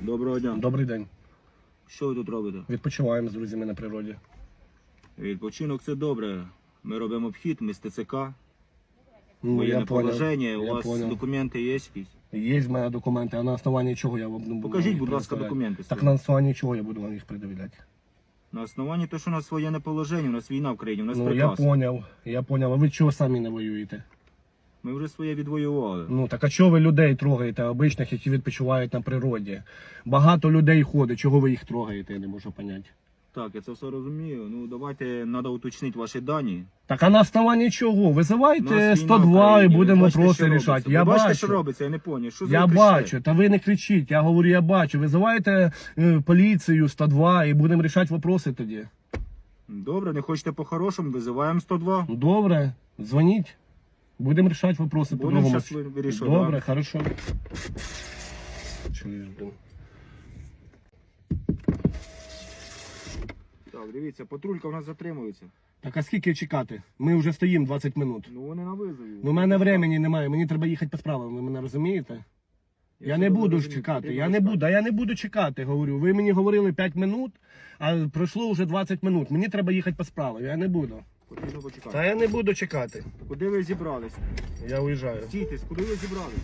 Доброго дня. Добрий день. Що ви тут робите? Відпочиваємо з друзями на природі. Відпочинок це добре. Ми робимо обхід, ми з ТЦК, Ну, воєнне понял. положення. У Я вас понял. документи є якісь? Є в мене документи, а на основанні чого я вам буду Покажіть, їх будь ласка, предоставляти? документи. Так свої. на основанні чого я буду вам їх пред'являти? На основанні того, що у нас воєнне положення, у нас війна в країні, у нас Ну я приказ. поняв, я поняв. А ви чого самі не воюєте? Ми вже своє відвоювали. Ну так а чого ви людей трогаєте, обичних, які відпочивають на природі? Багато людей ходить, чого ви їх трогаєте, я не можу поняти. Так, я це все розумію. Ну давайте треба уточнити ваші дані. Так а на основанні чого? Визивайте нас війна в 102 і будемо бачите, вопроси рішати. Ви Я бачите, бачу. що робиться, я не поняв. Що Я бачу, та ви не кричіть, я говорю, я бачу. Визивайте е, поліцію 102 і будемо рішати вопроси тоді. Добре, не хочете по-хорошому, визиваємо 102. Ну, Добре, дзвоніть. Будемо рішати вопроси Будемо по-другому. щас вирішувати. Добре, да. хорошо. Чуєш. Так, дивіться, патрулька в нас затримується. Так а скільки чекати? Ми вже стоїмо 20 минут. Ну вони на визові. Ну, у мене времени немає, мені треба їхати по справам, ви мене розумієте? Я не буду ж чекати, я не буду, а я не буду чекати, говорю. Ви мені говорили 5 минут, а пройшло вже 20 минут. Мені треба їхати по справам, я не буду. Потрібно почекати. Та я не буду чекати. Куди ви зібрались? Я уїжджаю. Стійте, куди ви зібрались?